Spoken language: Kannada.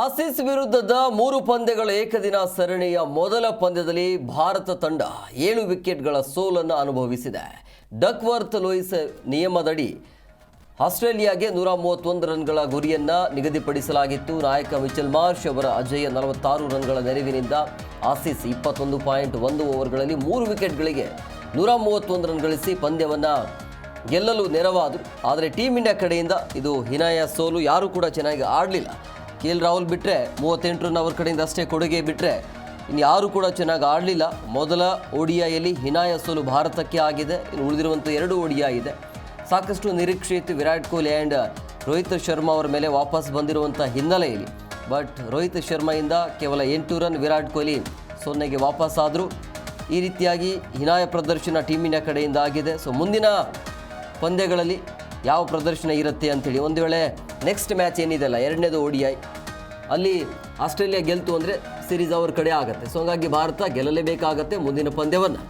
ಆಸೀಸ್ ವಿರುದ್ಧದ ಮೂರು ಪಂದ್ಯಗಳ ಏಕದಿನ ಸರಣಿಯ ಮೊದಲ ಪಂದ್ಯದಲ್ಲಿ ಭಾರತ ತಂಡ ಏಳು ವಿಕೆಟ್ಗಳ ಸೋಲನ್ನು ಅನುಭವಿಸಿದೆ. ಡಕ್ವರ್ತ್ ಲೋಯಿಸ್ ನಿಯಮದಡಿ ಆಸ್ಟ್ರೇಲಿಯಾಗೆ ನೂರ ಮೂವತ್ತೊಂದು ರನ್ಗಳ ಗುರಿಯನ್ನು ನಿಗದಿಪಡಿಸಲಾಗಿತ್ತು. ನಾಯಕ ಮಿಚಲ್ ಮಾರ್ಷ್ ಅವರ ಅಜಯ ನಲವತ್ತಾರು ರನ್ಗಳ ನೆರವಿನಿಂದ ಆಸೀಸ್ ಇಪ್ಪತ್ತೊಂದು ಪಾಯಿಂಟ್ ಒಂದು ಓವರ್ಗಳಲ್ಲಿ ಮೂರು ವಿಕೆಟ್ಗಳಿಗೆ ನೂರ ಮೂವತ್ತೊಂದು ರನ್ ಗಳಿಸಿ ಪಂದ್ಯವನ್ನು ಗೆಲ್ಲಲು ನೆರವಾದರು. ಆದರೆ ಟೀಮ್ ಇಂಡಿಯಾ ಕಡೆಯಿಂದ ಇದು ಹಿನಾಯ ಸೋಲು. ಯಾರೂ ಕೂಡ ಚೆನ್ನಾಗಿ ಆಡಲಿಲ್ಲ. ಕೆ ಎಲ್ ರಾಹುಲ್ ಬಿಟ್ಟರೆ ಮೂವತ್ತೆಂಟು ರನ್ ಅವ್ರ ಕಡೆಯಿಂದ ಅಷ್ಟೇ ಕೊಡುಗೆ ಬಿಟ್ಟರೆ ಯಾರೂ ಕೂಡ ಚೆನ್ನಾಗಿ ಆಡಲಿಲ್ಲ. ಮೊದಲ ಓಡಿಐಯಲ್ಲಿ ಹಿನಾಯ ಸೋಲು ಭಾರತಕ್ಕೆ ಆಗಿದೆ. ಇನ್ನು ಉಳಿದಿರುವಂಥ ಎರಡು ಓಡಿಐ ಇದೆ. ಸಾಕಷ್ಟು ನಿರೀಕ್ಷೆ ಇತ್ತು ವಿರಾಟ್ ಕೊಹ್ಲಿ ಆ್ಯಂಡ್ ರೋಹಿತ್ ಶರ್ಮಾ ಅವರ ಮೇಲೆ ವಾಪಸ್ ಬಂದಿರುವಂಥ ಹಿನ್ನೆಲೆಯಲ್ಲಿ. ಬಟ್ ರೋಹಿತ್ ಶರ್ಮಾಯಿಂದ ಕೇವಲ ಎಂಟು ರನ್ ವಿರಾಟ್ ಕೊಹ್ಲಿ ಸೊನ್ನೆಗೆ ವಾಪಸ್ ಆದರು. ಈ ರೀತಿಯಾಗಿ ಹಿನಾಯ ಪ್ರದರ್ಶನ ಟೀಮಿನ ಕಡೆಯಿಂದ ಆಗಿದೆ. ಸೊ ಮುಂದಿನ ಪಂದ್ಯಗಳಲ್ಲಿ ಯಾವ ಪ್ರದರ್ಶನ ಇರುತ್ತೆ ಅಂತೇಳಿ ಒಂದು ವೇಳೆ ನೆಕ್ಸ್ಟ್ ಮ್ಯಾಚ್ ಏನಿದೆಯಲ್ಲ ಎರಡನೇದು ಓಡಿಐ ಅಲ್ಲಿ ಆಸ್ಟ್ರೇಲಿಯಾ ಗೆಲ್ತು ಅಂದರೆ ಸಿರೀಸ್ ಅವ್ರ ಕಡೆ ಆಗುತ್ತೆ. ಸೊ ಹಾಗಾಗಿ ಭಾರತ ಗೆಲ್ಲಲೇಬೇಕಾಗತ್ತೆ ಮುಂದಿನ ಪಂದ್ಯವನ್ನು.